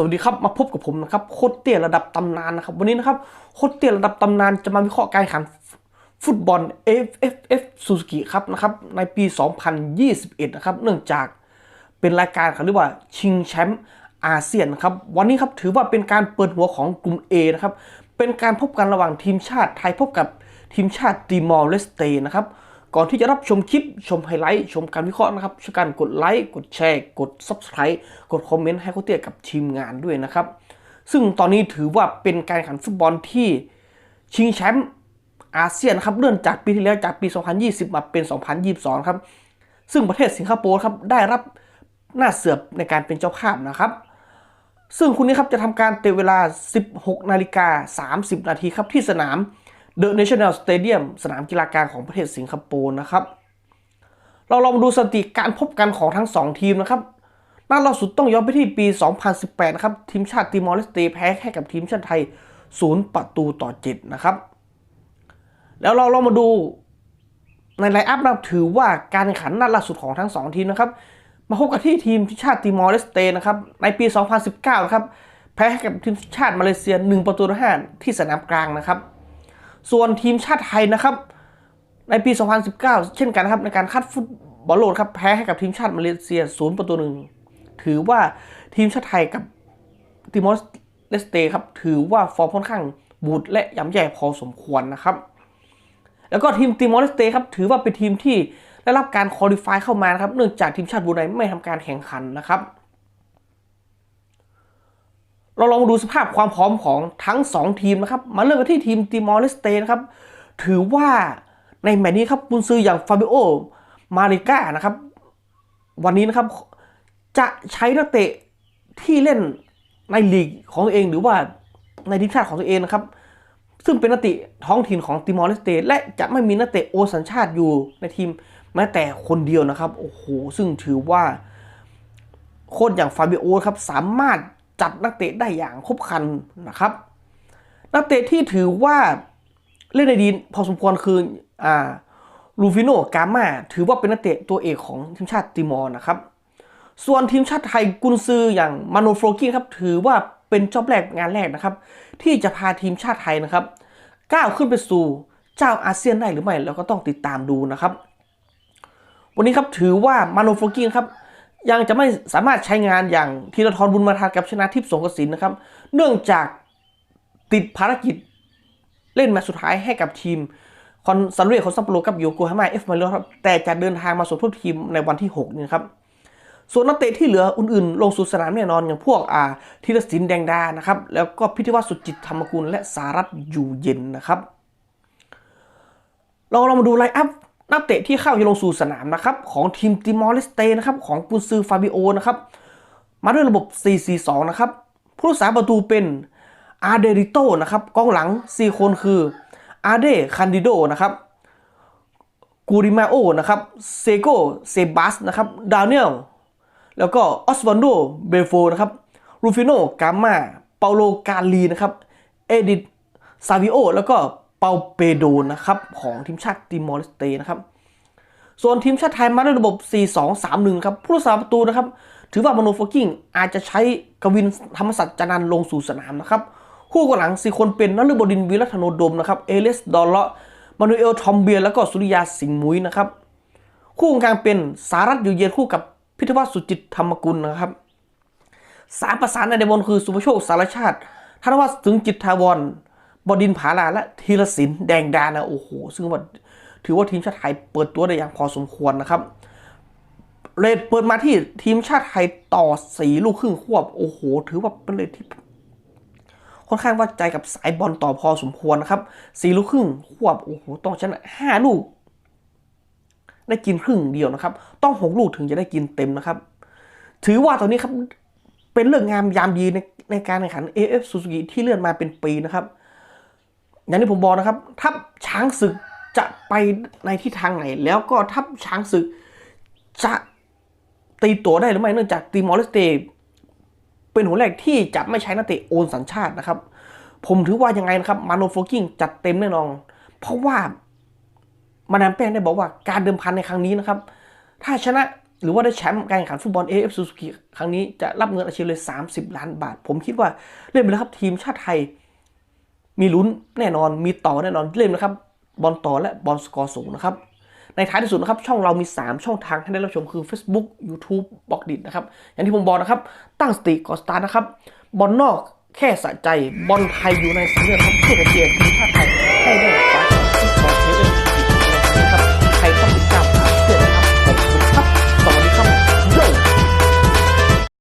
สวัสดีครับมาพบกับผมนะครับโคตรเตี้ยระดับตำนานนะครับ วันนี้นะครับโคตรเตี้ยระดับตำนานจะมาวิเคราะห์การแข่งฟุตบอล AFF Suzuki ครับนะครับในปี 2021 นะครับเนื่องจากเป็นรายการเขาเรียกว่าชิงแชมป์อาเซียนนะครับวันนี้ครับถือว่าเป็นการเปิดหัวของกลุ่ม A นะครับเป็นการพบกันระหว่างทีมชาติไทยพบกับทีมชาติติมอร์เลสเตนะครับ ก่อนที่จะรับชมคลิปชมไฮไลท์ชมการวิเคราะห์นะครับช่วยกันกดไลค์กดแชร์กด Subscribe กดคอมเมนต์ให้เขาเตี้ยกับทีมงานด้วยนะครับ ซึ่งตอนนี้ถือว่าเป็นการแข่งขันฟุตบอลที่ชิงแชมป์อาเซียนนะครับเลื่อนจากปีที่แล้วจากปี 2020 มาเป็น 2022 ครับ ซึ่งประเทศสิงคโปร์ครับได้รับหน้าเสือบในการเป็นเจ้าภาพนะครับ ซึ่งคุณนี้ครับจะทำการเตะเวลา 16 นาฬิกา 30 นาทีครับที่สนาม The National Stadium สนามกีฬากลางของประเทศสิงคโปร์นะครับ เราลองมาดูสถิติการพบกันของทั้ง 2 ทีมนะครับนัดล่าสุดต้องย้อนไปที่ปี 2018 นะครับ ทีมชาติติมอร์เลสเตแพ้ให้กับทีมชาติไทย 0 ประตูต่อ 7 นะครับ แล้วเราลองมาดูในไลน์อัพนับถือว่าการแข่งขันนัดล่าสุดของทั้ง 2 ทีมนะครับ มาพบกันที่ทีมชาติติมอร์เลสเตนะครับ ในปี 2019 นะครับ แพ้ให้กับทีมชาติมาเลเซีย 1 ประตูต่อ5ที่สนามกลางนะครับ ส่วนทีมชาติไทยนะครับ ในปี 2019 เช่นกันนะครับในการคัดฟุตบอลโลกครับแพ้ให้กับทีมชาติมาเลเซีย0ประตูหนึ่งถือว่าทีมชาติไทยกับติมอร์เลสเตครับถือว่าฟอร์มค่อนข้างบูดและย่ำแย่พอสมควรนะครับ แล้วก็ทีมติมอร์เลสเตครับถือว่าเป็นทีมที่ได้รับการคอลิฟายเข้ามานะครับ เนื่องจากทีมชาติบูไนไม่ทำการแข่งขันนะครับ เราลองมาดูสภาพความพร้อมของทั้ง 2 ทีมนะครับ มาเริ่มกันที่ทีมติมอร์เลสเตนะครับ ถือว่าในแมตช์นี้ครับกุนซืออย่างฟาบิโอ มาริก้านะครับ วันนี้นะครับ จะใช้นักเตะที่เล่นในลีกของตัวเองหรือว่าในทีมชาติของตัวเองนะครับ ซึ่งเป็นนักเตะท้องถิ่นของติมอร์เลสเตและจะไม่มีนักเตะโอสัญชาติอยู่ในทีมแม้แต่คนเดียวนะครับ โอ้โห ซึ่งถือว่าโค้ชอย่างฟาบิโอครับสามารถ จัดนักเตะได้อย่างครบครันนะครับ นักเตะที่ถือว่าเล่นได้ดีพอสมควรคืออ่าลูฟิโนกามาถือว่าเป็นนักเตะตัวเอกของทีมชาติติมอร์นะครับ ส่วนทีมชาติไทยกุนซืออย่างมาโนโฟกี้ครับถือว่าเป็นจอบแรกงานแรกนะครับ ที่จะพาทีมชาติไทยนะครับก้าวขึ้นไปสู่เจ้าอาเซียนได้หรือไม่เราก็ต้องติดตามดูนะครับ วันนี้ครับถือว่ามาโนโฟกี้ครับ ยังจะไม่สามารถใช้งานอย่างธีรทรบุญมาทันกับชนะทิพย์สงกระสินนะครับ เนื่องจากติดภารกิจเล่นแมตช์สุดท้ายให้กับทีมคอนซัลเรียคอนซัปโปโรกับโยโกฮาม่าเอฟมาริโอครับแต่จะเดินทางมาสมทบทีมในวันที่6นี่ครับส่วนนักเตะที่เหลืออื่นๆ ลงสู่สนามแน่นอนอย่างพวกอาธีรศิลป์แดงดานะครับ แล้วก็พิธีวัฒน์สุจิตธรรมกุลและสารัตอยู่เย็นนะครับ เราเรามาดูไลน์อัพ นักเตะที่เข้าจะลงสู่สนามนะครับของทีมติมอร์เลสเตนะครับของกุนซือฟาบิโอนะครับมาด้วยระบบ 4-4-2 นะครับผู้รักษาประตูเป็นอาเดริโตนะครับกองหลัง 4 คนคืออาเดคันดิโดนะครับกูริมาโอนะครับเซโกเซบัสนะครับดาเนียลแล้วก็ออสวันโดเบโฟนะครับรูฟิโนกามาเปาโลกาลีนะครับเอดิตซาวิโอแล้วก็ เปาเปโดนะครับของทีมชาติติมอร์เลสเตนะครับส่วนทีมชาติไทยมาด้วยระบบ 4-2-3-1 ครับ ผู้รักษาประตูนะครับ ถือว่ามาโนโฟกิ้งอาจจะใช้กวินธรรมศักดิ์จันนันลงสู่สนามนะครับ คู่กองหลัง4คนเป็นนฤบดินวิรัตโนดมนะครับ เอเลส ดอลเลาะมานูเอล ทอมเบียร์แล้วก็สุริยาสิงห์มุ้ยนะครับ คู่กลางเป็นสารัตอยู่เย็นคู่กับพิทวัฒสุจิตธรรมกุลนะครับสามประสานในเดบอลคือสุภโชคสารชาติธนวัฒน์ถึงจิตทาวร บดินผาลาและธีรศิลป์แดงดานะโอ้โหซึ่งว่าถือว่าทีมชาติไทยเปิดตัวได้อย่างพอสมควรนะครับ เรทเปิดมาที่ทีมชาติไทยต่อสีลูกครึ่งควบโอ้โห ถือว่าเป็นเรทที่ค่อนข้างว่าใจกับสายบอลต่อพอสมควรนะครับสีลูกครึ่งควบโอ้โหต้องชนะห้าลูก ได้กินครึ่งเดียวนะครับ ต้องหกลูกถึงจะได้กินเต็มนะครับ ถือว่าตอนนี้ครับเป็นเรื่องงามยามดีในในการแข่งขัน AF Suzuki ที่เลื่อนมาเป็นปีนะครับ อย่างที่ผมบอกนะครับ ทัพช้างศึกจะไปในทิศทางไหน แล้วก็ทัพช้างศึกจะตีตัวได้หรือไม่เนื่องจากตีมอร์เลสเตเป็นหัวแรกที่จะไม่ใช้นักเตะโอนสัญชาตินะครับ ผมถือว่ายังไงนะครับมาโนโฟกิ้งจัดเต็มแน่นอนเพราะว่ามาดามแป้งได้บอกว่าการเดิมพันในครั้งนี้นะครับ ถ้าชนะหรือว่าได้แชมป์การแข่งขันฟุตบอล AF Suzuki ครั้งนี้จะรับเงินอาชีพเลย 30 ล้านบาท ผมคิดว่าเล่นไปแล้วครับทีมชาติไทย มีลุ้นแน่นอนมีต่อแน่นอนเล่นนะครับ บอลต่อและบอลสกอร์สูงนะครับ ในท้ายที่สุดนะครับ ช่องเรามี 3 ช่องทางให้ได้รับชมคือ Facebook YouTube บล็อกดินะครับ อย่างที่ผมบอกนะครับ ตั้งสติก่อนสตาร์ทนะครับ บอลนอกแค่สะใจบอลไทยอยู่ในสายเลือดครับเพื่อจะเชียร์ทีมชาติไทยให้ได้